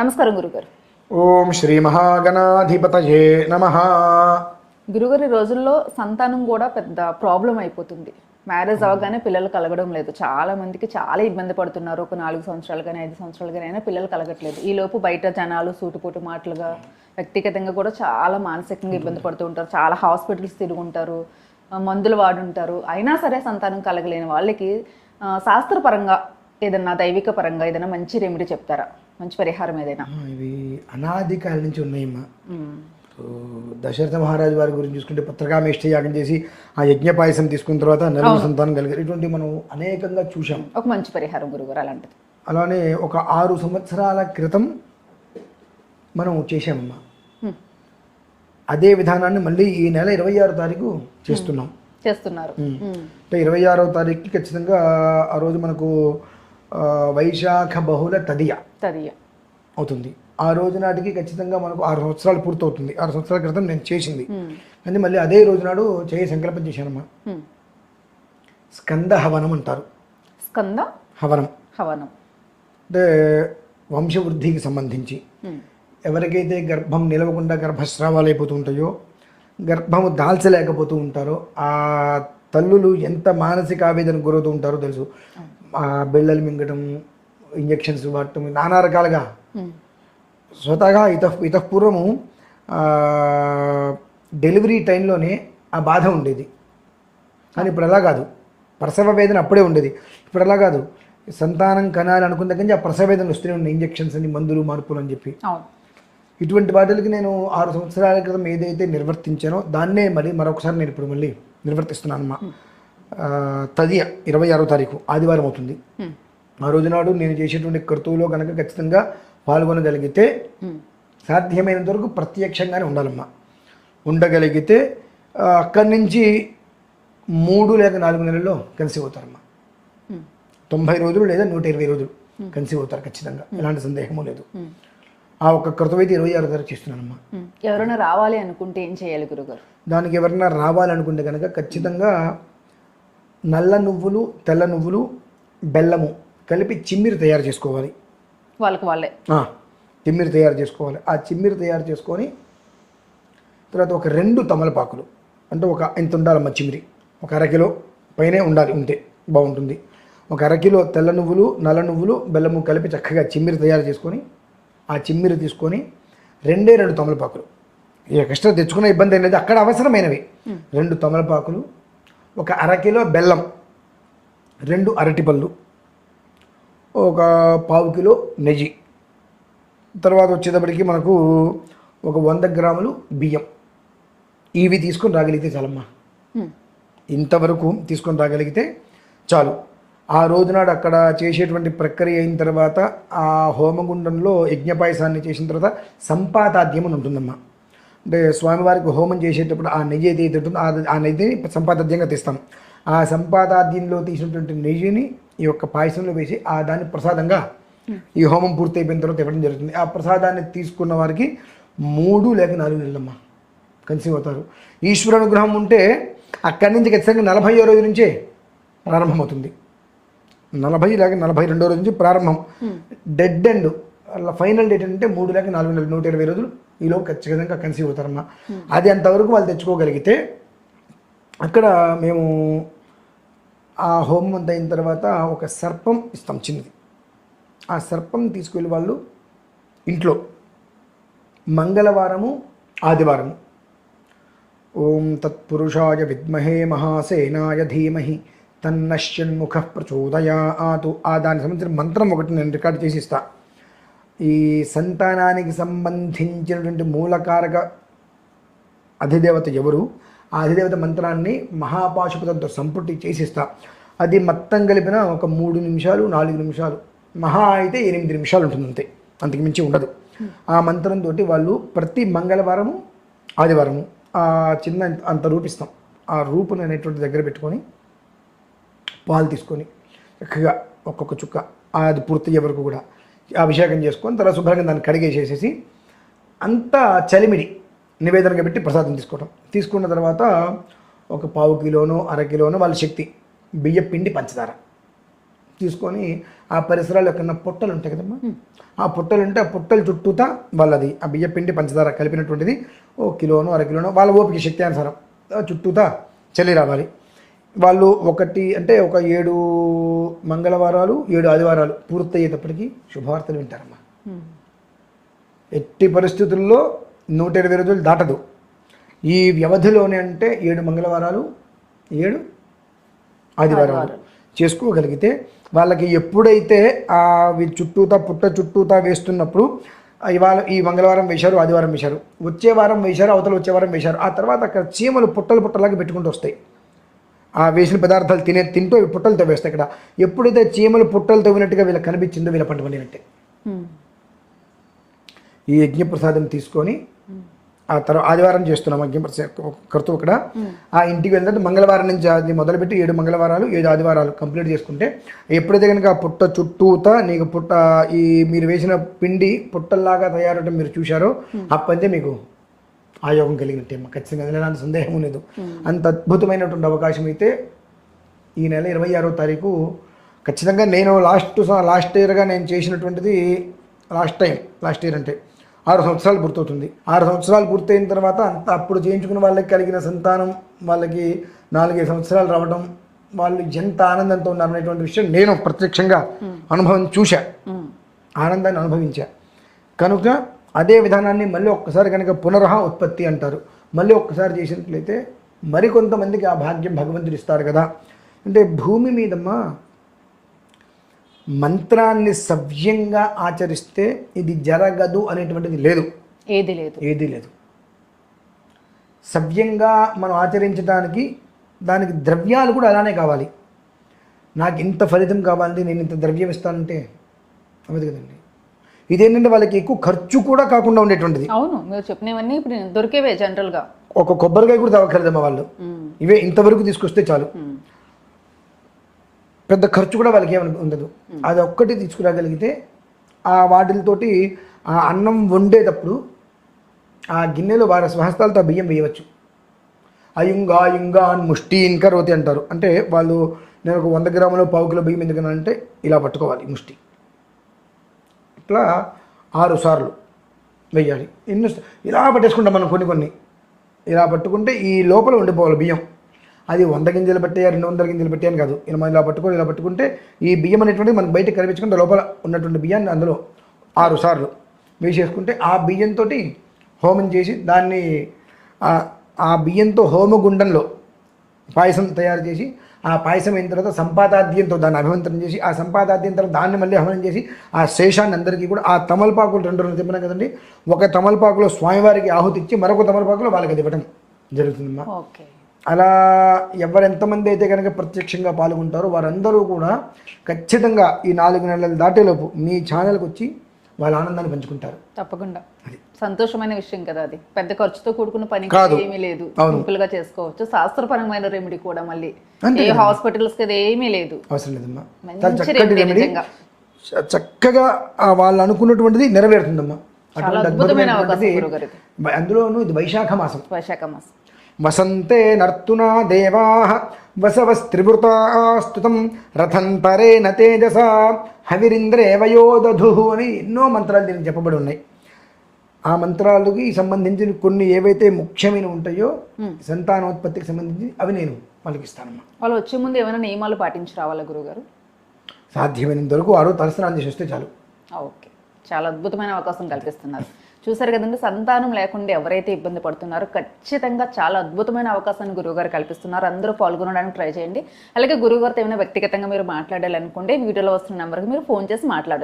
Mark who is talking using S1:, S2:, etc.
S1: నమస్కారం గురుగారు.
S2: ఓం శ్రీ మహాగణాధిపతయే నమ.
S1: గురుగారు రోజుల్లో సంతానం కూడా పెద్ద ప్రాబ్లం అయిపోతుంది. మ్యారేజ్ అవగానే పిల్లలు కలగడం లేదు. చాలా మందికి చాలా ఇబ్బంది పడుతున్నారు. ఒక నాలుగు సంవత్సరాలు కానీ ఐదు సంవత్సరాలు కానీ అయినా పిల్లలు కలగట్లేదు. ఈ లోపు బయట జనాలు సూటుపోటు మాటలుగా వ్యక్తిగతంగా కూడా చాలా మానసికంగా ఇబ్బంది పడుతూ ఉంటారు. చాలా హాస్పిటల్స్ తిరుగుంటారు మందులు వాడుంటారు. అయినా సరే సంతానం కలగలేని వాళ్ళకి శాస్త్రపరంగా ఏదన్నా దైవిక పరంగా ఏదైనా మంచి రెమెడీ చెప్తారా? మంచి పరిహారం ఏదైనా.
S2: ఇవి అనాది కాలం నుంచి ఉన్నాయమ్మా. దశరథ మహారాజు వారి గురించి చూసుకుంటే పత్రికామేష్టి యాగం చేసి ఆ యజ్ఞ పాయసం తీసుకున్న తర్వాత నలుగురు సంతానం కలిగారు. ఇటువంటి మనం అనేకంగా చూసాం
S1: ఒక మంచి పరిహారం గురుగారు అలాంటిది.
S2: అలానే ఒక ఆరు సంవత్సరాల క్రితం మనం చేసామమ్మా. అదే విధానాన్ని మళ్ళీ ఈ నెల ఇరవై ఆరో తారీఖు చేస్తున్నాం.
S1: చేస్తున్నారు.
S2: అంటే ఇరవై ఆరో తారీఖుకి ఖచ్చితంగా ఆ రోజు మనకు వైశాఖ బహుళ తదియ
S1: తదియ.
S2: అవుతుంది. ఆ రోజు నాటికి ఖచ్చితంగా మనకు ఆరు సంవత్సరాలు పూర్తవుతుంది. ఆరు సంవత్సరాల క్రితం నేను చేసింది. కానీ మళ్ళీ అదే రోజు నాడు చేయ సంకల్పం చేశానమ్మా.
S1: మ్మ్.
S2: స్కంద హవనం అంటారు.
S1: స్కంద
S2: హవనం.
S1: హవనం.
S2: అంటే వంశవృద్ధికి సంబంధించి. ఎవరికైతే గర్భం నిలవకుండా గర్భస్రావాలు అయిపోతూ ఉంటాయో గర్భము దాల్చలేకపోతూ ఉంటారో ఆ తల్లులు ఎంత మానసిక ఆవేదనకు గురవుతూ ఉంటారో తెలుసు. బిళ్ళలు మింగటం ఇంజెక్షన్స్ వాడటం నానా రకాలుగా.
S1: మ్మ్.
S2: స్వతహా ఇత ఇతపూర్వము డెలివరీ టైంలోనే ఆ బాధ ఉండేది. కానీ ఇప్పుడు అలా కాదు. ప్రసవ వేదన అప్పుడే ఉండేది. ఇప్పుడు అలా కాదు. సంతానం కనాలి అనుకున్న దగ్గర నుంచి ఆ ప్రసవ వేదన వస్తూనే ఉన్నాయి. ఇంజెక్షన్స్ అని మందులు మార్పులు అని చెప్పి. ఇటువంటి వాటికి నేను ఆరు సంవత్సరాల క్రితం ఏదైతే నిర్వర్తించానో దాన్నే మళ్ళీ మరొకసారి నేను ఇప్పుడు మళ్ళీ నిర్వర్తిస్తున్నాను అమ్మా. తదియ ఇరవై ఆరో తారీఖు ఆదివారం అవుతుంది. ఆ రోజు నాడు నేను చేసేటువంటి కర్తువులో కనుక ఖచ్చితంగా పాల్గొనగలిగితే. సాధ్యమైనంత వరకు ప్రత్యక్షంగానే ఉండాలమ్మా ఉండగలిగితే అక్కడి నుంచి మూడు లేక నాలుగు నెలల్లో కన్సీవ్ అవుతారమ్మా
S1: మ్మ్.
S2: తొంభై రోజులు లేదా నూట ఇరవై రోజులు కన్సీవ్ అవుతారు ఖచ్చితంగా ఎలాంటి సందేహము లేదు. ఆ ఒక్క కృతమైతే ఇరవై ఆరు తారీఖు చేస్తున్నానమ్మా
S1: మ్మ్. ఎవరైనా రావాలి అనుకుంటే ఏం చేయాలి గురుగారు
S2: దానికి ఎవరన్నా రావాలనుకుంటే కనుక ఖచ్చితంగా నల్ల నువ్వులు తెల్ల నువ్వులు బెల్లము కలిపి చిమ్మిరి తయారు చేసుకోవాలి.
S1: వాళ్ళకి వాళ్ళే.
S2: చిమ్మిరి తయారు చేసుకోవాలి. ఆ చిమ్మిరి తయారు చేసుకొని తర్వాత ఒక రెండు తమలపాకులు అంటే ఒక ఇంత ఉండాలమ్మ చిమ్మిరి. ఒక అరకిలో పైనే ఉండాలి ఉంటే బాగుంటుంది. ఒక అరకిలో తెల్ల నువ్వులు నల్ల నువ్వులు బెల్లము కలిపి చక్కగా చిమ్మిరి తయారు చేసుకొని ఆ చిమ్మిరి తీసుకొని రెండే రెండు తమలపాకులు. ఎక్స్ట్రా తెచ్చుకునే ఇబ్బంది ఏం లేదు. అక్కడ అవసరమైనవి. రెండు తమలపాకులు ఒక అరకిలో బెల్లం రెండు అరటిపళ్ళు ఒక పావు కిలో నెయ్యి. తర్వాత వచ్చేటప్పటికి మనకు ఒక వంద గ్రాములు బియ్యం. ఇవి తీసుకొని రాగలిగితే చాలమ్మా.
S1: మ్మ్.
S2: ఇంతవరకు తీసుకొని రాగలిగితే చాలు. ఆ రోజునాడు అక్కడ చేసేటువంటి ప్రక్రియ అయిన తర్వాత ఆ హోమగుండంలో యజ్ఞపాయసాన్ని చేసిన తర్వాత సంపాతాద్యం అని ఉంటుందమ్మా. అంటే స్వామివారికి హోమం చేసేటప్పుడు ఆ నెయ్యి ఏదైతే ఉంటుందో ఆ- నెయ్యిని సంపాతాద్యంగా తీస్తాం. ఆ సంపాదాద్యంలో తీసినటువంటి నెయ్యిని ఈ యొక్క పాయసంలో వేసి ఆ దాన్ని ప్రసాదంగా ఈ హోమం పూర్తి అయిపోయిన తర్వాత ఇవ్వడం జరుగుతుంది. ఆ ప్రసాదాన్ని తీసుకున్న వారికి మూడు లేక నాలుగు నెలలమ్మా. కన్సీవ్ అవుతారు. ఈశ్వర అనుగ్రహం ఉంటే అక్కడి నుంచి ఖచ్చితంగా నలభై రోజు నుంచే ప్రారంభమవుతుంది. నలభై లేక నలభై రెండో రోజు నుంచి ప్రారంభం. Dead end. అలా ఫైనల్ డేట్ అంటే మూడు లేక నాలుగు నెలలు నూట ఇరవై రోజులు ఈలో ఖచ్చితంగా కన్సీవ్ అవుతారమ్మా. అది అంతవరకు వాళ్ళు తెచ్చుకోగలిగితే అక్కడ మేము ఆ హోమం అంత అయిన తర్వాత ఒక సర్పం ఇస్తాం చిన్నది. ఆ సర్పం తీసుకెళ్ళి వాళ్ళు ఇంట్లో మంగళవారము ఆదివారము. ఓం తత్పురుషాయ విద్మహే మహాసేనాయ ధీమహి తన్నశ్యన్ముఖ ప్రచోదయాతు. ఆ దానికి సంబంధించిన మంత్రం ఒకటి నేను రికార్డ్ చేసి ఇస్తా. ఈ సంతానానికి సంబంధించినటువంటి మూలకారక అధిదేవత ఎవరు ఆ అధిదేవత మంత్రాన్ని మహాపాశుపతంతో సంపుటి చేసిస్తా. అది మొత్తం కలిపిన ఒక మూడు నిమిషాలు నాలుగు నిమిషాలు మహా అయితే ఎనిమిది నిమిషాలు ఉంటుంది అంతే అంతకు మించి ఉండదు. ఆ మంత్రంతో వాళ్ళు ప్రతి మంగళవారము ఆదివారము ఆ చిన్న అంత రూపిస్తాం. ఆ రూపుని అనేటువంటి దగ్గర పెట్టుకొని పాలు తీసుకొని చక్కగా ఒక్కొక్క చుక్క అది పూర్తయ్యే వరకు కూడా అభిషేకం చేసుకొని తర్వాత శుభ్రంగా దాన్ని కడిగేసేసేసి అంతా చలిమిడి నివేదనగా పెట్టి ప్రసాదం తీసుకోవడం తీసుకున్న తర్వాత ఒక పావు కిలోనో అర కిలోనో వాళ్ళ శక్తి బియ్య పిండి పంచదార తీసుకొని ఆ పరిసరాలు ఎక్కడన్నా పొట్టలు ఉంటాయి కదమ్మా. ఆ పొట్టలు ఉంటే ఆ పొట్టల చుట్టూతా వాళ్ళది ఆ బియ్య పిండి పంచదార కలిపినటువంటిది ఓ కిలోనో అర కిలోనో వాళ్ళ ఓపిక శక్తి అనుసారం చుట్టూతా చలి రావాలి. వాళ్ళు ఒకటి అంటే ఒక ఏడు మంగళవారాలు ఏడు ఆదివారాలు పూర్తయ్యేటప్పటికి శుభవార్తలు వింటారమ్మా. ఎట్టి పరిస్థితుల్లో నూట ఇరవై రోజులు దాటదు. ఈ వ్యవధిలోనే అంటే ఏడు మంగళవారాలు ఏడు ఆదివారాలు చేసుకోగలిగితే వాళ్ళకి ఎప్పుడైతే ఆ చుట్టూతా పుట్ట చుట్టూతా వేస్తున్నప్పుడు ఇవాళ ఈ మంగళవారం వేశారు ఆదివారం వేశారు. వచ్చే వారం వేశారు అవతల వచ్చే వారం వేశారు. ఆ తర్వాత అక్కడ చీమలు పుట్టలు పుట్టలాగా పెట్టుకుంటూ వస్తాయి. ఆ వేసిన పదార్థాలు తినే తింటూ అవి పుట్టలు తవ్వేస్తాయి ఇక్కడ. ఎప్పుడైతే చీమలు పుట్టలు తవ్వినట్టుగా వీళ్ళకి కనిపించిందో వీళ్ళ పంట పండినట్టే. ఈ యజ్ఞప్రసాదం తీసుకొని ఆ తర్వాత ఆదివారం చేస్తున్నాం యజ్ఞప్రసాద కర్తూ ఇక్కడ. ఆ ఇంటికి వెళ్తే మంగళవారం నుంచి అది మొదలుపెట్టి ఏడు మంగళవారాలు ఏడు ఆదివారాలు కంప్లీట్ చేసుకుంటే ఎప్పుడైతే కనుక ఆ పుట్ట చుట్టూతా నీకు పుట్ట ఈ మీరు వేసిన పిండి పుట్టల్లాగా తయారవడం మీరు చూశారో అప్పంతే మీకు ఆ యోగం కలిగినట్టే. అమ్మ ఖచ్చితంగా ఎలాంటి సందేహం లేదు అంత అద్భుతమైనటువంటి అవకాశం అయితే ఈ నెల ఇరవై ఆరో తారీఖు ఖచ్చితంగా నేను లాస్ట్ లాస్ట్ ఇయర్గా నేను చేసినటువంటిది లాస్ట్ టైం లాస్ట్ ఇయర్ అంటే ఆరు సంవత్సరాలు పూర్తవుతుంది. ఆరు సంవత్సరాలు పూర్తయిన తర్వాత అంత అప్పుడు చేయించుకున్న వాళ్ళకి కలిగిన సంతానం వాళ్ళకి నాలుగైదు సంవత్సరాలు రావడం వాళ్ళు ఎంత ఆనందంతో ఉన్నారు అనేటువంటి విషయం నేను ప్రత్యక్షంగా అనుభవం చూశా. ఆనందాన్ని అనుభవించా. కనుక అదే విధానాన్ని మళ్ళీ ఒక్కసారి కనుక పునరహ ఉత్పత్తి అంటారు. మళ్ళీ ఒక్కసారి చేసినట్లయితే మరికొంతమందికి ఆ భాగ్యం భగవంతుడు ఇస్తారు కదా. అంటే భూమి మీదమ్మా మంత్రాన్ని సవ్యంగా ఆచరిస్తే ఇది జరగదు అనేటువంటిది లేదు.
S1: ఏది లేదు.
S2: ఏదీ లేదు. సవ్యంగా మనం ఆచరించడానికి దానికి ద్రవ్యాలు కూడా అలానే కావాలి. నాకు ఇంత ఫలితం కావాలంటే నేను ఇంత ద్రవ్యం ఇస్తానంటే అవ్వదు కదండి. ఇదేంటంటే వాళ్ళకి ఎక్కువ ఖర్చు కూడా కాకుండా ఉండేటువంటిది.
S1: అవును మీరు చెప్పినవన్నీ ఇప్పుడు దొరికేవే జనరల్గా.
S2: ఒక కొబ్బరికాయ కూడా తవ్వక్కర్లేదమ్మా వాళ్ళు. ఇవే ఇంతవరకు తీసుకొస్తే చాలు. పెద్ద ఖర్చు కూడా వాళ్ళకి ఏమని ఉండదు. అది ఒక్కటి తీసుకురాగలిగితే ఆ వాటితోటి ఆ అన్నం వండేటప్పుడు ఆ గిన్నెలో వారి స్వహస్తాలతో ఆ బియ్యం వేయవచ్చు. అయుంగా అయుంగా అని ముష్టీన్ కరోతి అంటారు. అంటే వాళ్ళు నేను ఒక వంద గ్రాములు పావు కిలో బియ్యం ఎందుకన్నా అంటే ఇలా పట్టుకోవాలి ముష్టి. ఇట్లా ఆరు సార్లు వెయ్యాలి. ఎన్ని ఇలా పట్టేసుకుంటాం మనం కొన్ని కొన్ని. ఇలా పట్టుకుంటే ఈ లోపల ఉండిపోవాలి బియ్యం. అది వంద గింజలు పెట్టే రెండు వందల గింజలు పెట్టాను కాదు. ఎనిమిది మనం ఇలా పట్టుకొని ఇలా పట్టుకుంటే ఈ బియ్యం అనేటువంటిది మనకు బయటకు కనిపించకుండా లోపల ఉన్నటువంటి బియ్యాన్ని అందులో ఆరు సార్లు వేసేసుకుంటే ఆ బియ్యంతో హోమం చేసి దాన్ని ఆ- ఆ బియ్యంతో హోమగుండంలో పాయసం తయారు చేసి ఆ పాయసం అయిన తర్వాత సంపాదాద్యంతో దాన్ని అభిమంత్రం చేసి ఆ సంపాదాద్యం తర్వాత దాన్ని మళ్ళీ హవనం చేసి ఆ శేషాన్ని అందరికీ కూడా ఆ తమలపాకులు రెండు రెండు చెప్పినా కదండి ఒక తమలపాకులో స్వామివారికి ఆహుతి ఇచ్చి మరొక తమలపాకులో వాళ్ళకి అది ఇవ్వడం జరుగుతుందమ్మా.
S1: ఓకే.
S2: అలా ఎవరు ఎంతమంది అయితే కనుక ప్రత్యక్షంగా పాల్గొంటారో వారందరూ కూడా ఖచ్చితంగా ఈ నాలుగు నెలలు దాటేలోపు మీ ఛానల్కి వచ్చి వాళ్ళ ఆనందాన్ని పంచుకుంటారు.
S1: తప్పకుండా. సంతోషమైన విషయం కదా అది. పెద్ద ఖర్చుతో కూడుకున్న పని
S2: కాదు.
S1: ఏమీ లేదు. సింపుల్గా చేసుకోవచ్చు. శాస్త్రపరమైన రెమెడీ కూడా మళ్ళీ. ఏ హాస్పిటల్స్కి అది ఏమీ లేదు.
S2: అవసరం లేదమ్మా. చక్కగా వాళ్ళు అనుకున్నటువంటిది నెరవేరుతుందమ్మా. అందులోనూ ఇది వైశాఖ మాసం.
S1: వైశాఖ మాసం.
S2: వసంతే నర్తునా దేవా వసవస్త్రివృతాస్తుతం రథంతరేణ తేజస హవిరింద్రే వయోదధు అని ఎన్నో మంత్రాలు దీనికి చెప్పబడి ఉన్నాయి. ఆ మంత్రాలకి సంబంధించిన కొన్ని ఏవైతే ముఖ్యమైన ఉంటాయో సంతానోత్పత్తికి సంబంధించి అవి నేను వాళ్ళకి ఇస్తానమ్మా
S1: వాళ్ళు వచ్చే ముందు ఏమైనా నియమాలు పాటించి రావాలా గురుగారు
S2: సాధ్యమైనంత వరకు ఆరో తలస్నానం చేసి వస్తే చాలు
S1: ఓకే. చాలా అద్భుతమైన అవకాశం కల్పిస్తున్నారు. చూసారు కదండి సంతానం లేకుండా ఎవరైతే ఇబ్బంది పడుతున్నారో ఖచ్చితంగా చాలా అద్భుతమైన అవకాశాన్ని గురువుగారు కల్పిస్తున్నారు. అందరూ పాల్గొనడానికి ట్రై చేయండి. అలాగే గురువుగారితో ఏమైనా వ్యక్తిగతంగా మీరు మాట్లాడాలనుకుంటే వీడియోలో వస్తున్న నెంబర్కి మీరు ఫోన్ చేసి మాట్లాడచ్చు.